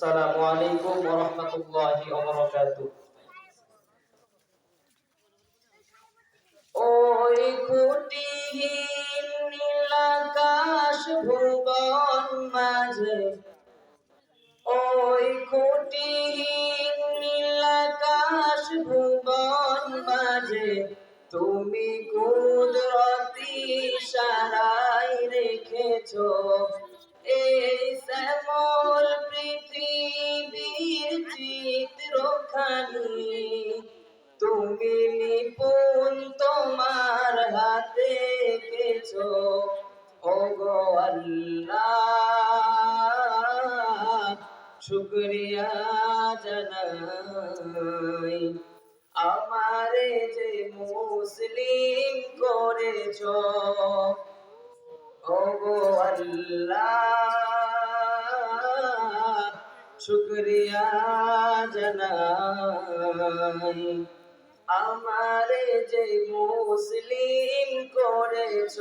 আসসালামু আলাইকুম ওয়া রাহমাতুল্লাহি ওয়া ওই কুটিহীন নীলাকাশ ভুবন মাঝে, ওই নীলাকাশ ভুবন মাঝে, তুমি কুদরতি সারাই রেখেছো। তুমি নিপুণ তোমার হাতে কেছো ও আল্লাহ, শুক্রিয়া জানাই। আমারে যে মুসলিম করেছ ও গো আল্লাহ। শুক্রিয়া জানাই। আমারে যে মুসলিম করেছ,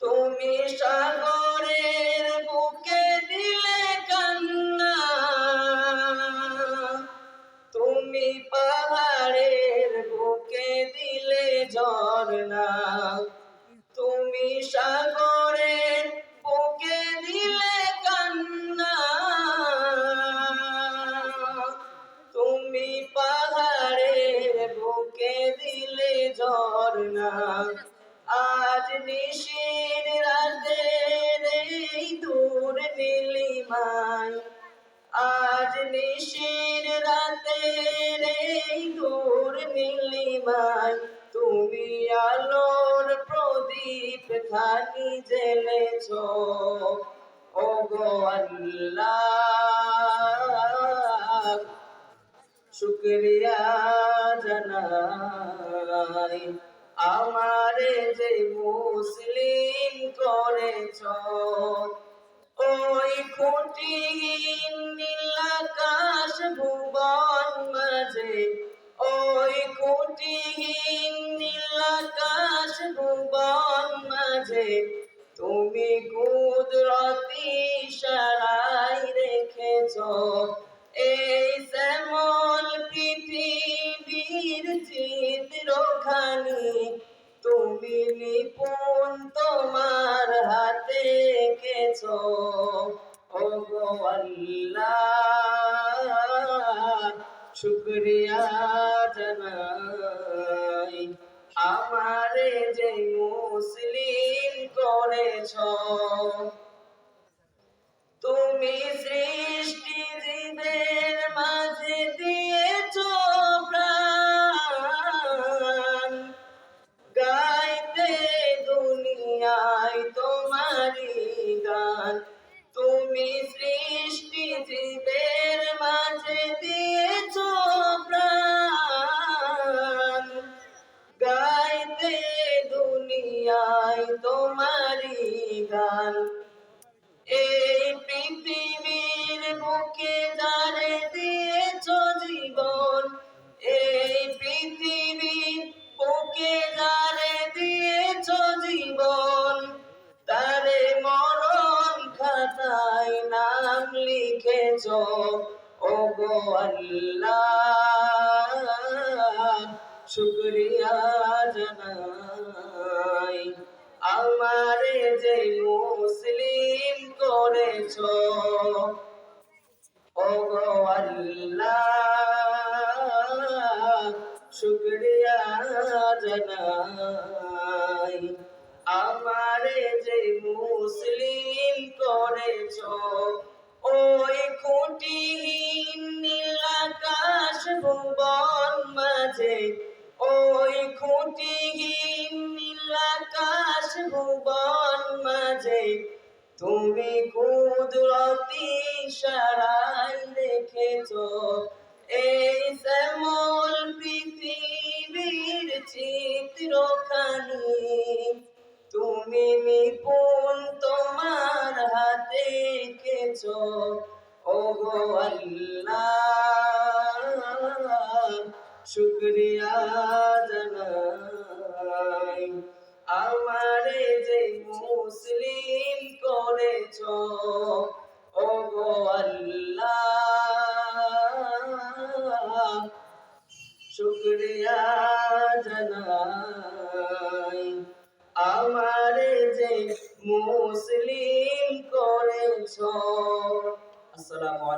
তুমি সাগরের বুকে দিলে কান্না। তুমি পাহাড়ের বুকে দিলে ঝর্ণা। তুমি সাগরের আজ নিশির রাতের এই দূর নীলিমায় আজ নিশির রাতের এই দূর নীলিমায় তুমি আলোর প্রদীপ খানি জ্বেলেছ ও গো জানাই। আমারে যে মুসলিম করেছ ওই খুঁটিহীন নীলাকাশ ভুবন মাঝে নিপুণ তোমার হাতে কেছ ও আল্লাহ শুক্রিয়া জানাই। আমারে যে মুসলিম করেছ লিখেছ ও গো আল্লাহ, শুক্রিয়া জানাই। আমারে যে মুসলিম করেছ ও গো আল্লাহ, শুক্রিয়া জানাই। আমারে যে মুসলিম করেছ খুঁটিহীন নীলাকাশ ভুবন মাঝে, ওই খুঁটিহীন নীলাকাশ ভুবন মাঝে, তুমি কুদরতি সারাই রেখেছ এই শ্যামল পৃথিবীর চিত্রখানি, তুমি নিপুণ তোমার হাতে কেছ শুক্রিয়া জানাই। আমারে যে মুসলিম করেছ ও গো আল্লাহ শুক্রিয়া জানাই। আমারে যে মুসলিম